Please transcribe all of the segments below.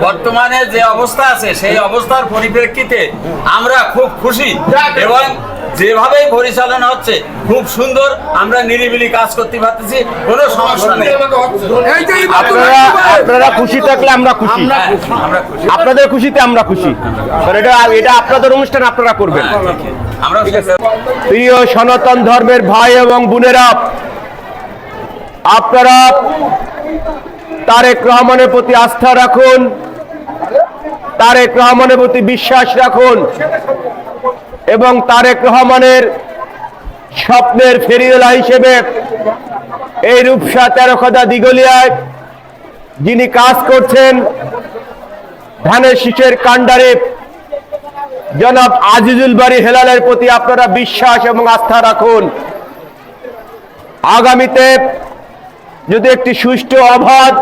বর্তমানে যে অবস্থা আছে সেই অবস্থার পরিপ্রেক্ষিতে আমরা খুব খুশি এবং যেভাবে পরিচালনা হচ্ছে খুব সুন্দর আমরা নিরিবিলি কাজ করতে পারতেছি কোনো সমস্যা নেই। আপনারা আপনারা খুশি থাকলে আমরা খুশি। হ্যাঁ, আপনাদের খুশিতে আমরা খুশি। এটা এটা আপনাদের অনুষ্ঠান আপনারা করবেন। প্রিয় সনাতন ধর্মের ভাই এবং বোনেরা আপনারা তারেক রহমানের প্রতি আস্থা রাখুন। তারেক রহমানের প্রতি বিশ্বাস রাখুন। এবং তারেক রহমানের স্বপ্নের ফেরিওয়ালা হিসেবে এই রূপসা তেরোখদা দিগলিয়ায় যিনি কাজ করছেন, ধানের শীষের কাণ্ডারে জনাব আজিজুল বাড়ি হেলালের প্রতি আপনারা বিশ্বাস এবং আস্থা রাখুন। আগামীতে যদি একটি সুষ্ঠু অবাধ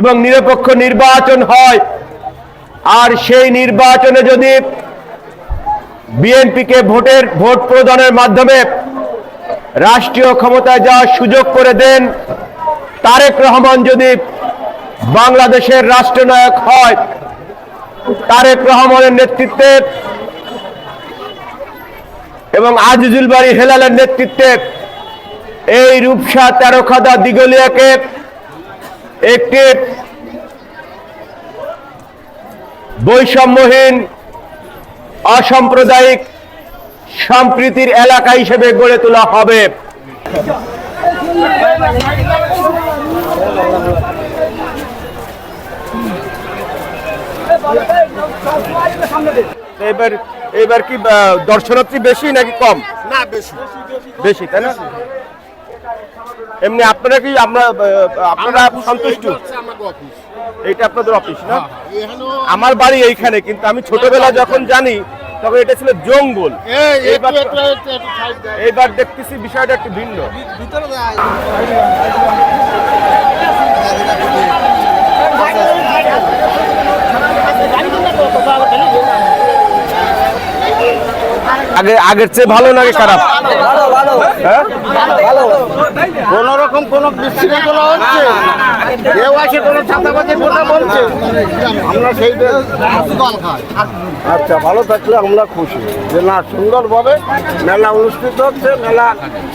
এবং নিরপেক্ষ নির্বাচন হয়, আর সেই নির্বাচনে যদি বিএনপিকে ভোটের, ভোট প্রদানের মাধ্যমে রাষ্ট্রীয় ক্ষমতায় যাওয়ার সুযোগ করে দেন, তারেক রহমান যদি বাংলাদেশের রাষ্ট্রনায়ক হয়, তারেক রহমানের নেতৃত্বে এবং আজিজুল বাড়ি হেলালের নেতৃত্বে এই রূপসা তেরোখাদা দিগলিয়াকে একটি বৈষম্যহীন অসাম্প্রদায়িক সম্প্রীতির এলাকা হিসেবে গড়ে তোলা হবে। এবার এবার কি দর্শনার্থী বেশি নাকি কম? না বেশি। বেশি তাই না? এমনি আপনারা কি আমরা আপনারা সন্তুষ্ট? এইটা আপনাদের অফিস না? আমার বাড়ি এইখানে কিন্তু আমি ছোটবেলা যখন জানি তখন এটা ছিল জঙ্গল। এইবার দেখতেছি বিষয়টা একটু ভিন্ন। আগে আগের চেয়ে ভালো নাকি খারাপ? হ্যাঁ? কোন রকম কোন বিশৃঙ্খলা হচ্ছে? কেউ আছে কোন ছাতাবাজের কথা বলছে? আমরা সেই আচ্ছা ভালো থাকলে আমরা খুশি। যে না সুন্দরভাবে মেলা অনুষ্ঠিত হচ্ছে মেলা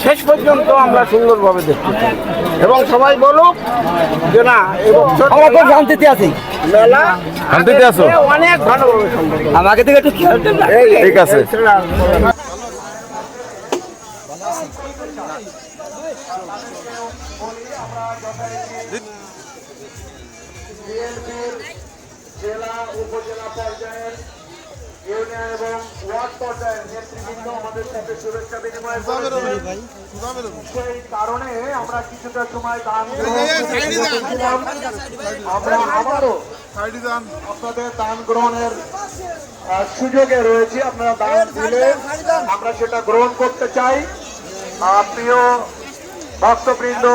শেষ পর্যন্ত আমরা সুন্দরভাবে দেখতে চাই। এবং সবাই বলুক যে না এবছর আমরা খুব শান্তিতে আছি মেলা শান্তিতে আছো? অনেক ভালোভাবে সম্পন্ন আমাকে থেকে একটু খেয়াল ঠিক আছে। জেলা উপজেলা পর্যায়ের ইউনিয়ন এবং ওয়ার্ড পর্যায়ের নেতৃবৃন্দ আমাদের সাথে শুভেচ্ছা বিনিময়। সেই কারণে আমরা কিছুটা সময় দান। আমরা আবারও আপনাদের দান গ্রহণের সুযোগে রয়েছি আপনারা দান দিলে আমরা সেটা গ্রহণ করতে চাই প্রিয় ভক্তবৃন্দ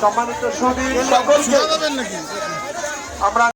সম্মানিত সুদী সকলকে আমরা